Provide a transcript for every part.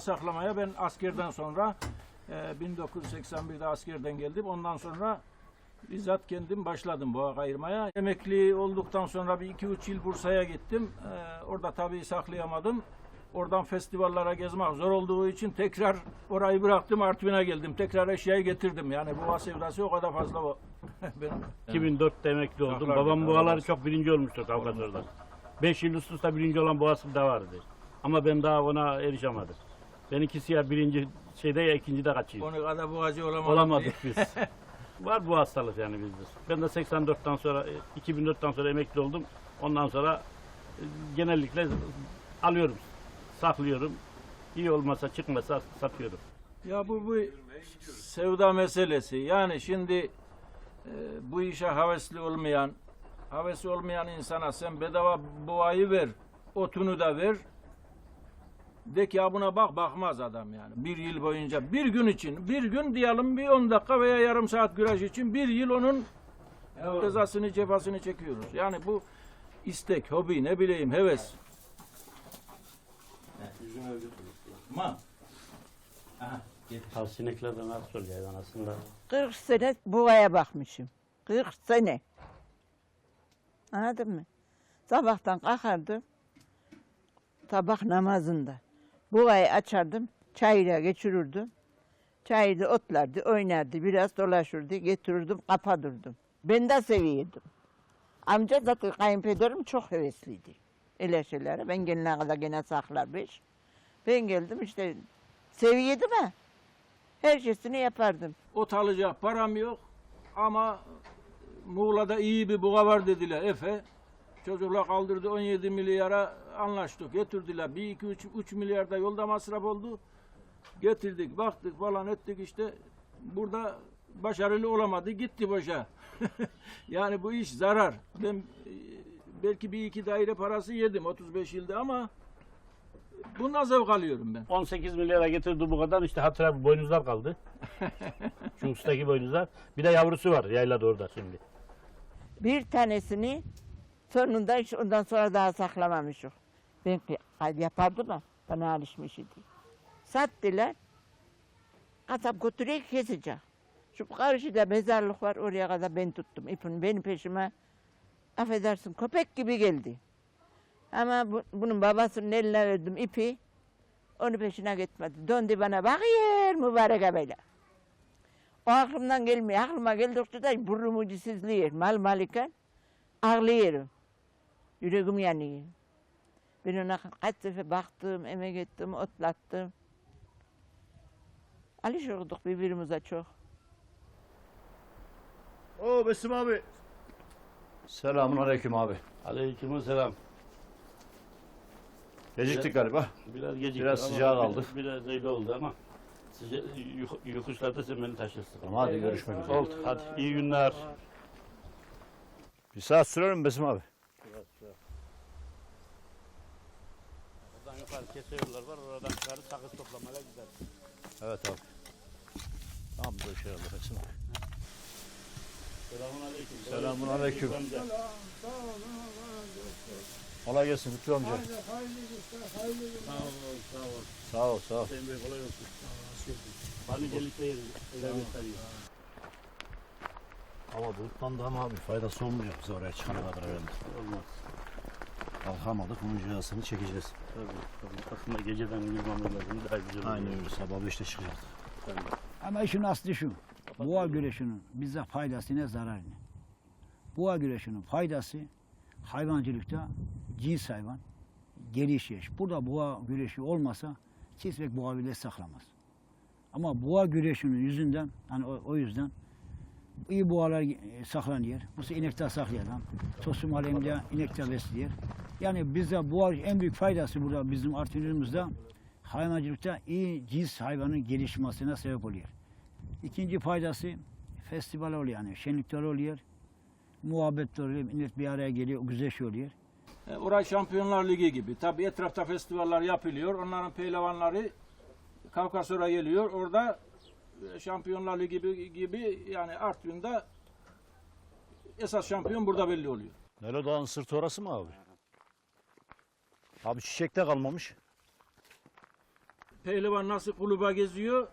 boğa saklamaya ben askerden sonra e, 1981'de askerden geldim. Ondan sonra bizzat kendim başladım boğa kayırmaya. Emekli olduktan sonra bir iki üç yıl Bursa'ya gittim. E, orada tabii saklayamadım. Oradan festivallere gezmek zor olduğu için tekrar orayı bıraktım Artvin'e geldim. Tekrar eşyayı getirdim. Yani boğa sevdası o kadar fazla o. benim. 2004'te emekli oldum. Saklar Babam boğaları çok birinci olmuştu Kavkasör'de. 5 yıl üst üste birinci olan boğası da vardı. Ama ben daha ona erişemedim. Benimkisi ya birinci şeyde ya ikinci de kaçıyor. Onu kadar boğacı olamadım. Olamadık biz. Var bu hastalık yani bizde. Ben de 84'ten sonra, e, 2004'ten sonra emekli oldum. Ondan sonra e, genellikle alıyorum, saklıyorum. İyi olmasa çıkmasa satıyorum. Ya bu bu sevda meselesi. Yani şimdi e, bu işe havesli olmayan, havesi olmayan insana sen bedava boğayı ver, otunu da ver. De ki ya buna bak bakmaz adam yani. Bir yıl boyunca, bir gün için, bir gün diyelim bir 10 dakika veya yarım saat güreş için bir yıl onun cezasını, cefasını çekiyoruz. Yani bu istek, hobi, ne bileyim, heves. Ma. Ha, sineklerden nasıl oluyor aslında? 40 sene buğaya bakmışım. 40 sene. Anladın mı? Sabahtan kalkardım. Sabah namazında. Buğayı açardım. Çayıyla geçirirdim. Çayı da otlardı, oynardı. Biraz dolaşırdı. Getirirdim, kapatırdım. Ben de seviyordum. Amca zaten kayınpederim çok hevesliydi. Öyle şeylere. Ben gelene kadar gene saklarmış. Ben geldim işte seviyordum ha. Her şeysini yapardım. Ot alacak param yok ama Muğla'da iyi bir buğa var dediler Efe. Çocuklar kaldırdı 17 milyara anlaştık. Getirdiler. 1 2 3 3 milyar da yolda masraf oldu. Getirdik, baktık falan ettik işte. Burada başarılı olamadı. Gitti boşa. yani bu iş zarar. Ben e, belki bir iki daire parası yedim 35 yılda ama bundan zevk alıyorum ben. 18 milyara getirdi bu kadar işte hatıra boynuzlar kaldı. Şu üstteki boynuzlar. Bir de yavrusu var yaylada orada şimdi. Bir tanesini sonunda hiç ondan sonra daha saklamamışım. Ben ama bana alışmış idi. Sattılar. Kasap götürüyor kesecek. Şu karşıda mezarlık var oraya kadar ben tuttum ipini. Benim peşime affedersin köpek gibi geldi. Ama bu- bunun babasının eline verdim ipi. Onu peşine gitmedi. Döndü bana bakıyor mübarek abeyle. O aklımdan gelmiyor. Aklıma geldikçe de burnumu cisizliyor. Mal maliken ağlıyorum. Yüreğim yanıyor. Ben ona kaç sefer baktım, emek ettim, otlattım. Alışıyorduk birbirimize çok. Oo Besim abi. Selamun aleyküm abi. Aleykümselam. Geciktik galiba. Biraz gecikti. Biraz ama sıcağı biraz- kaldık. Biraz öyle oldu ama. Sıca, yuk- yokuşlarda sen beni taşırsın. Ama hadi görüşmek üzere. Oldu. Hadi iyi günler. Bir saat sürer mi Besim abi? Oradan yukarı kesiyorlar var. Oradan yukarı sakız toplamaya gider. Evet abi. Tam da şey abi. Selamun aleyküm. Selamun aleyküm. Kolay gelsin Lütfü amca. Sağ ol, sağ ol. Sağ ol sağ ol. Sayın Bey kolay olsun. Bani gelikle öyle gösteriyor. Hava bulutlandı ama abi faydası olmayacak bize oraya çıkana kadar herhalde. Olmaz. Kalkamadık onun cihazını çekeceğiz. Tabii, tabii. Aslında geceden yılmam lazım. Daha güzel olur. Aynen öyle sabah 5'te çıkacağız. Tabii. Ama işin aslı şu. Boğa güreşinin bize faydası ne zararı ne? Boğa güreşinin faydası hayvancılıkta cins hayvan gelişiyor. Burada boğa güreşi olmasa çiftlik boğa bile saklamaz. Ama boğa güreşinin yüzünden hani o, o yüzden iyi boğalar e, saklanıyor. Bu inekte saklayan, tosum alemde inekte besliyor. Yani bize boğa en büyük faydası burada bizim Artvin'imizde hayvancılıkta iyi cins hayvanın gelişmesine sebep oluyor. İkinci faydası festival oluyor yani şenlikler oluyor. Muhabbetler oluyor. Millet bir araya geliyor. Güzel şey oluyor. E, Orası Şampiyonlar Ligi gibi. Tabii etrafta festivaller yapılıyor. Onların pehlivanları Kafkasör'e geliyor. Orada e, Şampiyonlar Ligi gibi, gibi yani Artvin'de esas şampiyon burada belli oluyor. Nelo Dağı'nın sırtı orası mı abi? Abi çiçekte kalmamış. pehlivan nasıl kuluba geziyor,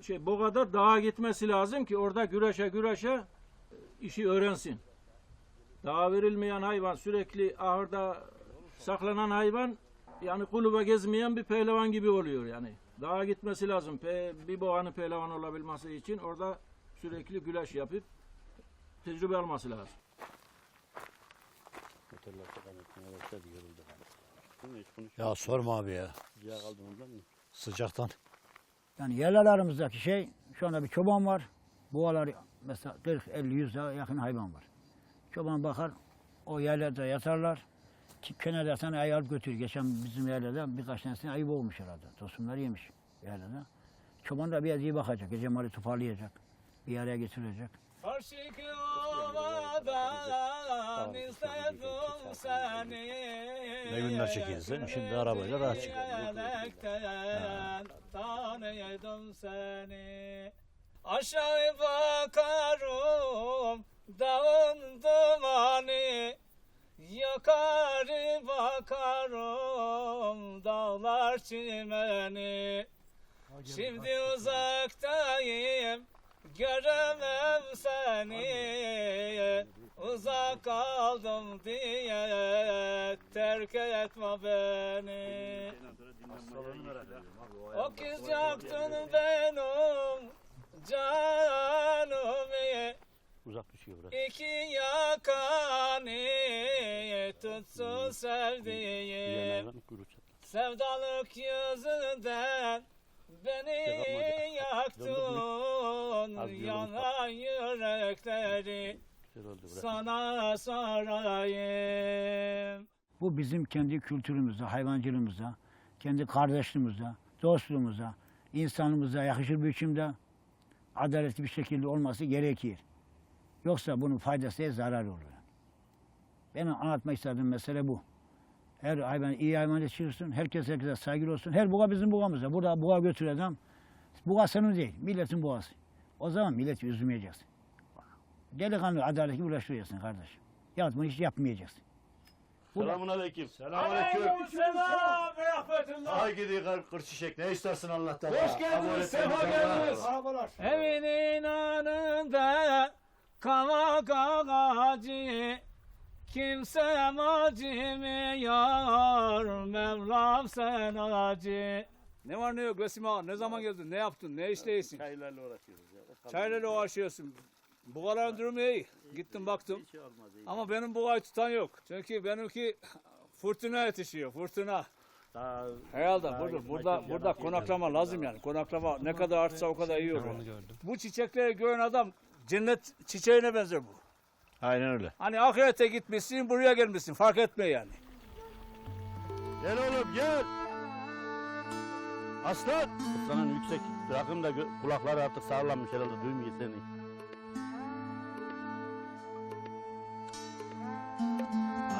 şey Boga'da dağa gitmesi lazım ki orada güreşe güreşe e, işi öğrensin. Dağa verilmeyen hayvan sürekli ahırda saklanan hayvan yani kuluba gezmeyen bir pehlivan gibi oluyor yani. Dağa gitmesi lazım. Pe- bir boğanın pehlivan olabilmesi için orada sürekli güreş yapıp tecrübe alması lazım. Ya sorma abi ya. Sıcaktan. Yani yerlerimizdeki şey şu anda bir çoban var. Boğalar mesela 40 50 100 yakın hayvan var. Çoban bakar o yerlerde yatarlar. Ki kenarda sana ayı alıp götürür. Geçen bizim yerlerde birkaç tanesine ayı boğmuş herhalde. Tosunlar yemiş yerlerde. Çoban da biraz iyi bakacak. Gece malı toparlayacak. Bir araya getirecek. İstedim seni Ne günler çekilsin, şimdi arabayla rahat çıkıyor. Tanıyordum seni Aşağı bakarım dağın dumanı Yukarı bakarım dağlar çimeni. Şimdi uzaktayım göremem seni. Uzak kaldım diye terk etme beni. O kız yaktın benim canımı Uzak düşüyor burası. İki yakanı tutsun sevdiğim. Sevdalık yüzünden beni yaktın Yanan yürekleri sana sorayım Bu bizim kendi kültürümüze, hayvancılığımıza, kendi kardeşliğimize, dostluğumuza, insanımıza yakışır bir biçimde adaletli bir şekilde olması gerekir. Yoksa bunun faydası zarar olur. Benim anlatmak istediğim mesele bu. Her hayvan iyi hayvan yetiştirsin, herkes herkese saygılı olsun. Her buğa bizim buğamızda. Burada buğa götür adam. Buğa senin değil, milletin buğası. O zaman milleti üzmeyeceksin. Delikanlı adaletli uğraştıracaksın kardeşim. Ya bunu hiç yapmayacaksın. Selamun aleyküm. Selamünaleyküm. Selam ve rahmetullah Ay gidiyor kır çiçek. Ne istersin Allah'tan? Hoş geldiniz, sefa geldiniz. Evinin önünde kavak ağacı Kimse acımıyor Mevlam sen acı. Ne var ne yok Resim ağa ne zaman geldin? Ne yaptın? Ne işteysin Çaylarla uğraşıyoruz ya. Çaylarla uğraşıyorsun. Buğaların durumu iyi. Gittim baktım. Hiç olmaz iyi. ama benim buğayı tutan yok. Çünkü benimki fırtına yetişiyor fırtına. Daha Herhalde Daha burada burada burada konaklama lazım yani. Konaklama ne kadar artsa o kadar iyi olur. Bu çiçekleri gören adam cennet çiçeğine benzer bu. Aynen öyle. Hani ahirete gitmişsin buraya gelmişsin fark etme yani. Gel oğlum gel. Aslan. Aslanın yüksek rakım da gö- kulakları artık sağlammış herhalde duymuyor seni.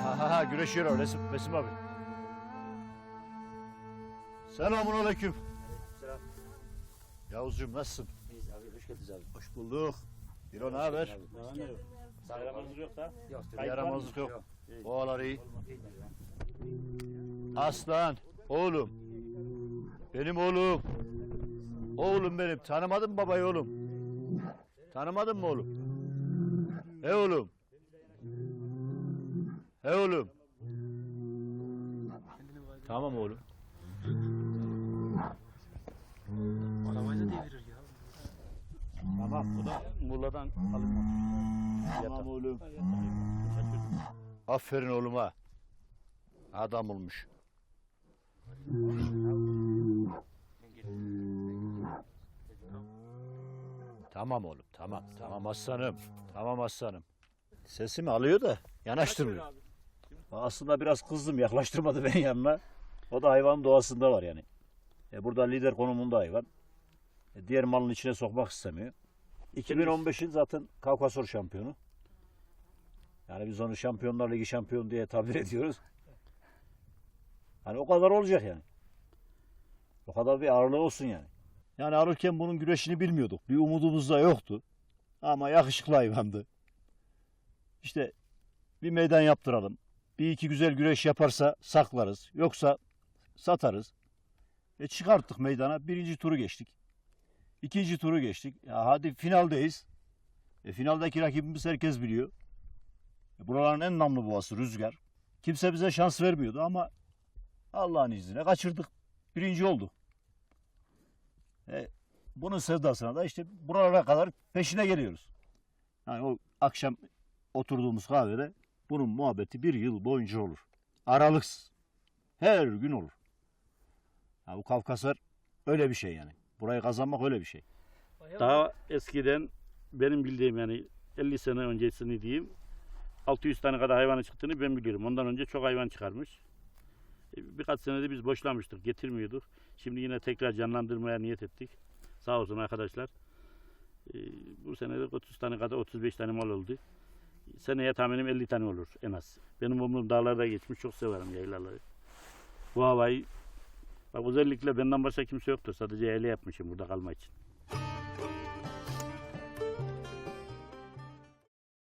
Ha ha güreşiyor o Resim, Resim abi. Selamun aleyküm. Selam. Yavuzcuğum nasılsın? İyiyiz abi hoş geldiniz abi. Hoş bulduk. Bir ne haber? Ne yok? Yaramazlık? Yok. Bir yaramazlık yok. Boğalar iyi. Aslan. Oğlum. Benim oğlum. Oğlum benim. Tanımadın mı babayı oğlum? Tanımadın mı oğlum? He oğlum. He oğlum. Tamam oğlum. Tamam bu da Muğla'dan alınmış. Tamam oğlum. Aferin oğluma. Adam olmuş. Tamam oğlum tamam. Tamam aslanım. Tamam aslanım. Sesimi alıyor da yanaştırmıyor. Aslında biraz kızdım yaklaştırmadı beni yanına. O da hayvanın doğasında var yani. E burada lider konumunda hayvan. E diğer malın içine sokmak istemiyor. 2015'in zaten Kavkasor şampiyonu. Yani biz onu Şampiyonlar Ligi şampiyon diye tabir ediyoruz. Hani o kadar olacak yani. O kadar bir ağırlığı olsun yani. Yani alırken bunun güreşini bilmiyorduk. Bir umudumuz da yoktu. Ama yakışıklı hayvandı. İşte bir meydan yaptıralım. Bir iki güzel güreş yaparsa saklarız. Yoksa satarız. E çıkarttık meydana. Birinci turu geçtik. İkinci turu geçtik. Ya hadi finaldeyiz. E finaldeki rakibimiz herkes biliyor. E buraların en namlı boğası Rüzgar. Kimse bize şans vermiyordu ama Allah'ın izniyle kaçırdık. Birinci olduk. E, bunun sevdasına da işte buralara kadar peşine geliyoruz. Yani o akşam oturduğumuz kahvede bunun muhabbeti bir yıl boyunca olur. Aralıksız. Her gün olur. Ha, bu Kafkaslar öyle bir şey yani. Burayı kazanmak öyle bir şey. Daha eskiden benim bildiğim yani 50 sene öncesini diyeyim 600 tane kadar hayvanı çıktığını ben biliyorum. Ondan önce çok hayvan çıkarmış. E, Birkaç senede biz boşlamıştık, getirmiyorduk. Şimdi yine tekrar canlandırmaya niyet ettik. Sağ olsun arkadaşlar. E, Bu sene de 30 tane kadar 35 tane mal oldu. Seneye tahminim 50 tane olur en az. Benim umrum dağlarda geçmiş. Çok severim yaylaları. Bu havayı bak özellikle benden başka kimse yoktur. Sadece eyle yapmışım burada kalmak için.